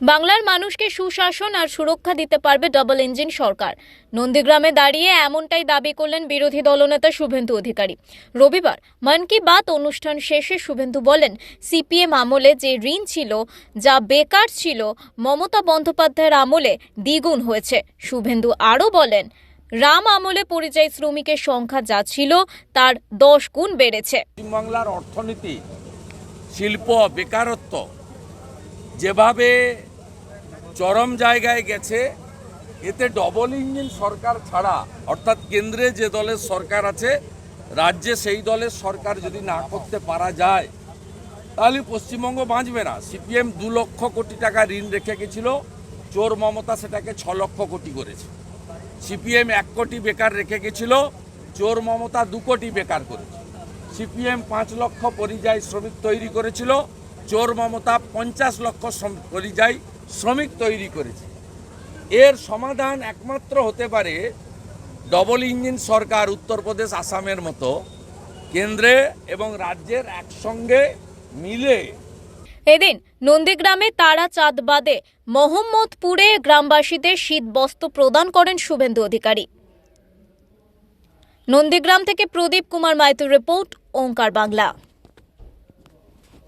বাংলার মানুষকে সুশাসন আর সুরক্ষা দিতে পারবে ডাবল ইঞ্জিন সরকার। নন্দীগ্রামে দাঁড়িয়ে এমনটাই দাবি করলেন বিরোধী দলনেতা শুভেন্দু অধিকারী। রবিবার মন কি বাত অনুষ্ঠান শেষে শুভেন্দু বলেন, সিপিএম আমলে যে ঋণ ছিল, যা বেকার ছিল, মমতা বন্দ্যোপাধ্যায়ের আমলে দ্বিগুণ হয়েছে। শুভেন্দু আরও বলেন, রাম আমলে পরিযায়ী শ্রমিকের সংখ্যা যা ছিল, তার দশ গুণ বেড়েছে। পশ্চিমবাংলার অর্থনীতি, শিল্প, বেকারত্ব যেভাবে চরম জায়গায় গেছে, এতে ডবল ইঞ্জিন সরকার ছাড়া, অর্থাৎ কেন্দ্রে যে দলের সরকার আছে, রাজ্যে সেই দলের সরকার যদি না করতে পারা যায়, তাহলে পশ্চিমবঙ্গ বাঁচবে না। সিপিএম দু লক্ষ কোটি টাকা ঋণ রেখে গেছিল, চোর মমতা সেটাকে ছ লক্ষ কোটি করেছে। সিপিএম এক কোটি বেকার রেখে গেছিল, চোর মমতা দু কোটি বেকার করেছে। সিপিএম পাঁচ লক্ষ পরিযায়ী শ্রমিক তৈরি করেছিল চোর মমতা পঞ্চাশ লক্ষ পরিযায়ী শ্রমিক তৈরি করেছে। এর সমাধান একমাত্র হতে পারে ডবল ইঞ্জিন সরকার উত্তরপ্রদেশ আসামের মতো কেন্দ্রে এবং রাজ্যের একসঙ্গে মিলে। এদিন নন্দীগ্রামে তারা চাঁদ বাদে মোহাম্মদপুরে গ্রামবাসীদের শীত বস্ত্র প্রদান করেন শুভেন্দু অধিকারী। নন্দীগ্রাম থেকে প্রদীপ কুমার মাইতির রিপোর্ট, ওঙ্কার বাংলা।